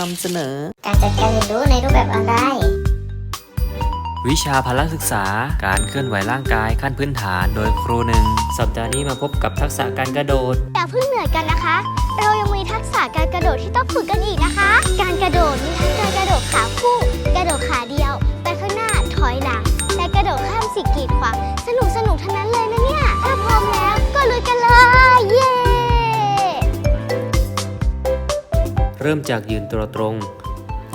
นำเสนอ การจัดการเรียนรู้ในรูปแบบออนไลน์วิชาพละศึกษา การเคลื่อนไหวร่างกายขั้นพื้นฐานโดยครูหนึ่ง สัปดาห์นี้มาพบกับทักษะการกระโดด อย่าเพิ่งเหนื่อยกันนะคะ เรายังมีทักษะการกระโดดที่ต้องฝึกกันอีกนะคะ การกระโดดมีทั้งการกระโดดขาคู่ กระโดดขาเดียว ไปข้างหน้าถอยหลัง และกระโดดข้ามสิ่งกีดขวาง สนุกสนุกทั้งนั้นเลยนะเนี่ย ถ้าพร้อมแล้วก็ลุยกันเลย เริ่มจากยืนตัวตรง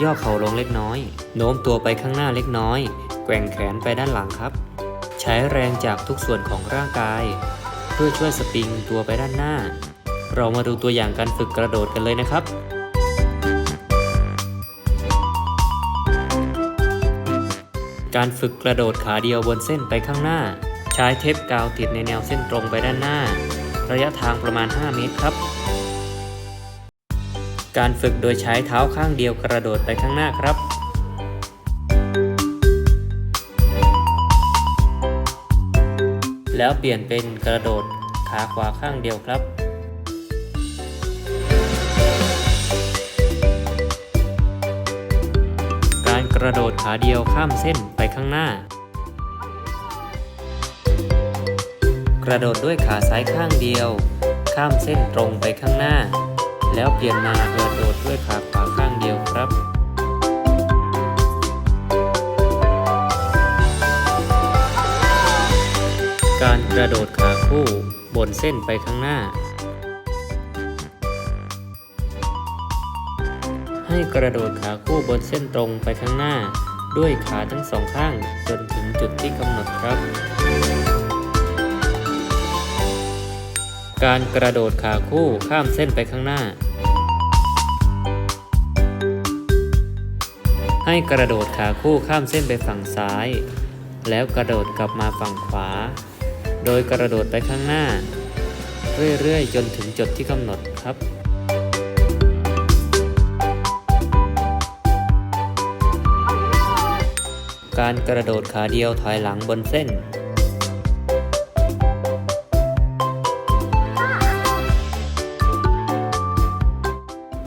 ย่อเข่าลงเล็กน้อย โน้มตัวไปข้างหน้าเล็กน้อย แกว่งแขนไปด้านหลังครับ ใช้แรงจากทุกส่วนของร่างกาย เพื่อช่วยสปริงตัวไปด้านหน้า เรามาดูตัวอย่างการฝึกกระโดดกันเลยนะครับการฝึกกระโดดขาเดียวบนเส้นไปข้างหน้า ใช้เทปกาวติดในแนวเส้นตรงไปด้านหน้า ระยะทางประมาณ 5 เมตรครับ การฝึกโดยใช้เท้าข้างเดียวกระโดดไปข้างหน้าครับแล้วเปลี่ยนเป็นกระโดดขาขวาข้างเดียวครับ การกระโดดขาเดียวข้ามเส้นไปข้างหน้า กระโดดด้วยขาซ้ายข้างเดียว ข้ามเส้นตรงไปข้างหน้า แล้วเปลี่ยนมากระโดดด้วยขาขวาข้างเดียวครับการกระโดดขาคู่บนเส้นไปข้างหน้า ให้กระโดดขาคู่บนเส้นตรงไปข้างหน้า ด้วยขาทั้งสองข้างจนถึงจุดที่กำหนดครับ การกระโดดขาคู่ข้ามเส้นไปข้างหน้า ให้กระโดดขาคู่ข้ามเส้นไปฝั่งซ้าย แล้วกระโดดกลับมาฝั่งขวา โดยกระโดดไปข้างหน้า เรื่อย ๆ จนถึงจุดที่กำหนดครับการกระโดดขาเดียวถอยหลังบนเส้น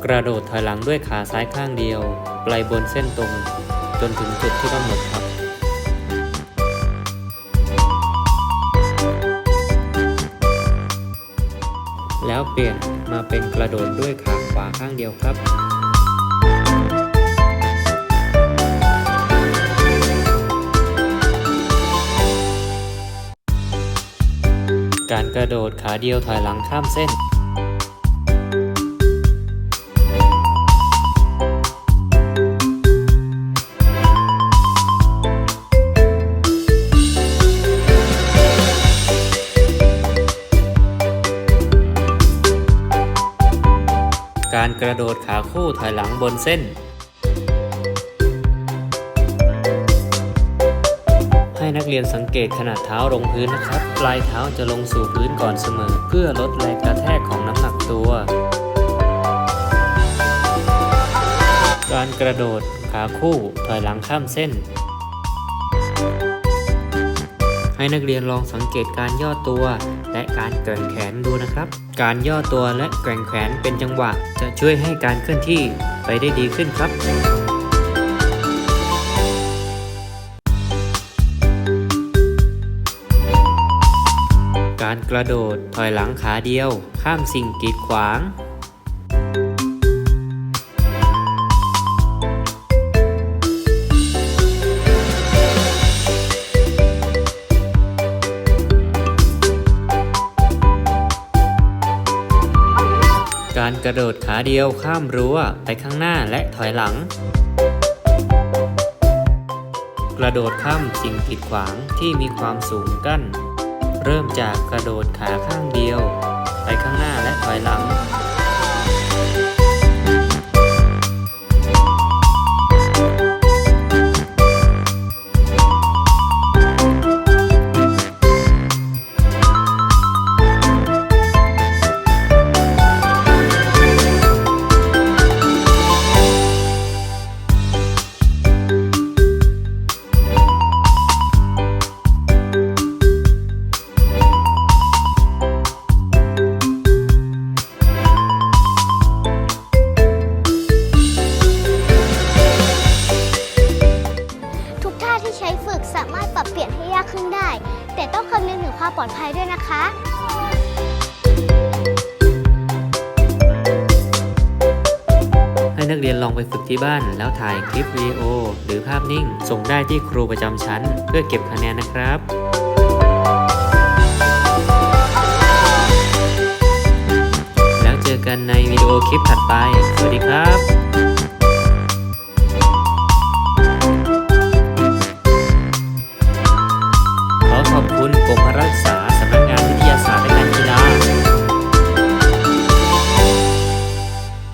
กระโดดถอยหลังด้วยขาซ้ายข้างเดียวไปบนเส้นตรง จนถึงจุดที่กำหนดครับ แล้วเปลี่ยนมาเป็นกระโดดด้วยขาขวาข้างเดียวครับการกระโดดขาเดียวถอยหลังข้ามเส้น การกระโดดขาคู่ถอยหลังบนเส้น ให้นักเรียนสังเกตขนาดเท้าลงพื้นนะครับ ปลายเท้าจะลงสู่พื้นก่อนเสมอ เพื่อลดแรงกระแทกของน้ำหนักตัว การกระโดดขาคู่ถอยหลังข้ามเส้น ให้นักเรียนลองสังเกตการย่อตัว และการแกว่งแขนดูนะครับ การย่อตัวและแกว่งแขนเป็นจังหวะ จะช่วยให้การเคลื่อนที่ไปได้ดีขึ้นครับการกระโดดถอยหลังขาเดียว ข้ามสิ่งกีดขวาง รกระโดดขาเดียวข้ามรั้วไปข้างหน้าและถอยหลัง กระโดดข้ามสิ่งกีดขวางที่มีความสูงกั้น เริ่มจากกระโดดขาข้างเดียว ไปข้างหน้าและถอยหลัง ความปลอดภัยด้วยนะคะให้นักเรียนลองไปฝึกที่บ้าน แล้วถ่ายคลิปวิดีโอ หรือภาพนิ่ง ส่งได้ที่ครูประจำชั้น เพื่อเก็บคะแนนนะครับแล้วเจอกันในวิดีโอคลิปถัดไป สวัสดีครับ